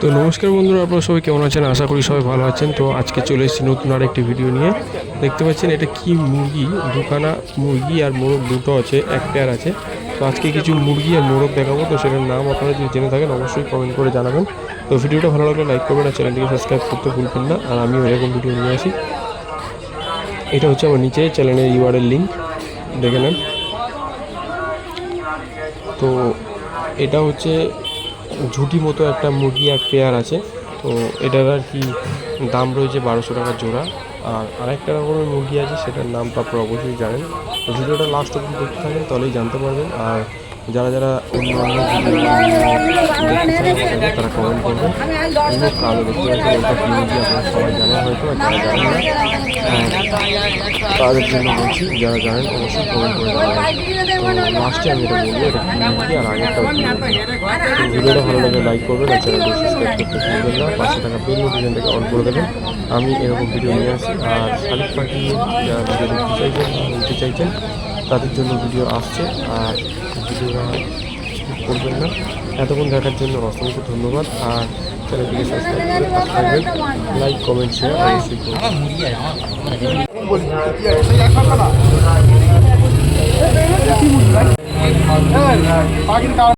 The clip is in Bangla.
তো নমস্কার বন্ধুরা, আপনারা সবাই কেমন আছেন? আশা করি সবাই ভালো আছেন। তো আজকে চলে এসেছি নতুন আর একটি ভিডিও নিয়ে। দেখতে পাচ্ছেন এটা কি মুরগি? দুখানা মুরগি আর মোরগ দুটো আছে, এক পেয়ার আছে। তো আজকে কিছু মুরগি আর মোরগ দেখাবো। তো সেটার নাম আপনারা যদি জেনে থাকেন, অবশ্যই কমেন্ট করে জানাবেন। তো ভিডিওটা ভালো লাগলে লাইক করবেন আর চ্যানেলটিকে সাবস্ক্রাইব করতে ভুলবেন না। আর আমিও এরকম ভিডিও নিয়ে আসি। এটা হচ্ছে আমার নিচে চ্যানেলের ইউআরএল লিঙ্ক দেখে নেন। তো এটা হচ্ছে ঝুটি মতো একটা মুরগি আর পেয়ার আছে। তো এটার আর কি দাম রয়েছে বারোশো টাকা জোড়া। আর আরেকটা রকমের মুরগি আছে, সেটার নামটা আপনারা অবশ্যই জানেন। তো ভিডিওটা লাস্ট অব্দি দেখতে থাকেন, তাহলেই জানতে পারবেন। আর যারা যারা অন্য অন্য তারা কমেন্ট করবেন। অন্য কালো দেখতে পাচ্ছেন ওটা কি মুরগি আপনারা সবাই জানেন হয়তো, যারা জানেন না। তাদের জন্য বলছি, যারা জানেন অবশ্যই কমেন্ট করে জানাবেন। লাস্টে আমি এটা বলব, এটা কি মুরগি আর আগেরটা ভিডিওটা ভালো লাগলে লাইক করবেন আর চ্যানেলটি সাবস্ক্রাইব করতে ভুলবেন না। পাশে থাকা বেল নোটিফিকেশনটাকে অন করে দেবেন। আমি এরকম ভিডিও নিয়ে আসি। আর শালিক পাখি, যারা ভিডিও দেখতে চাইছেন, নিতে চাইছেন তাদের জন্য ভিডিও আসছে আর ভিডিওটা করবেন না। এতক্ষণ দেখার জন্য অসংখ্য ধন্যবাদ আর চ্যানেলটিকে সাবস্ক্রাইব করে পাশে থাকবেন। লাইক কমেন্ট শেয়ার অবশ্যই করবেন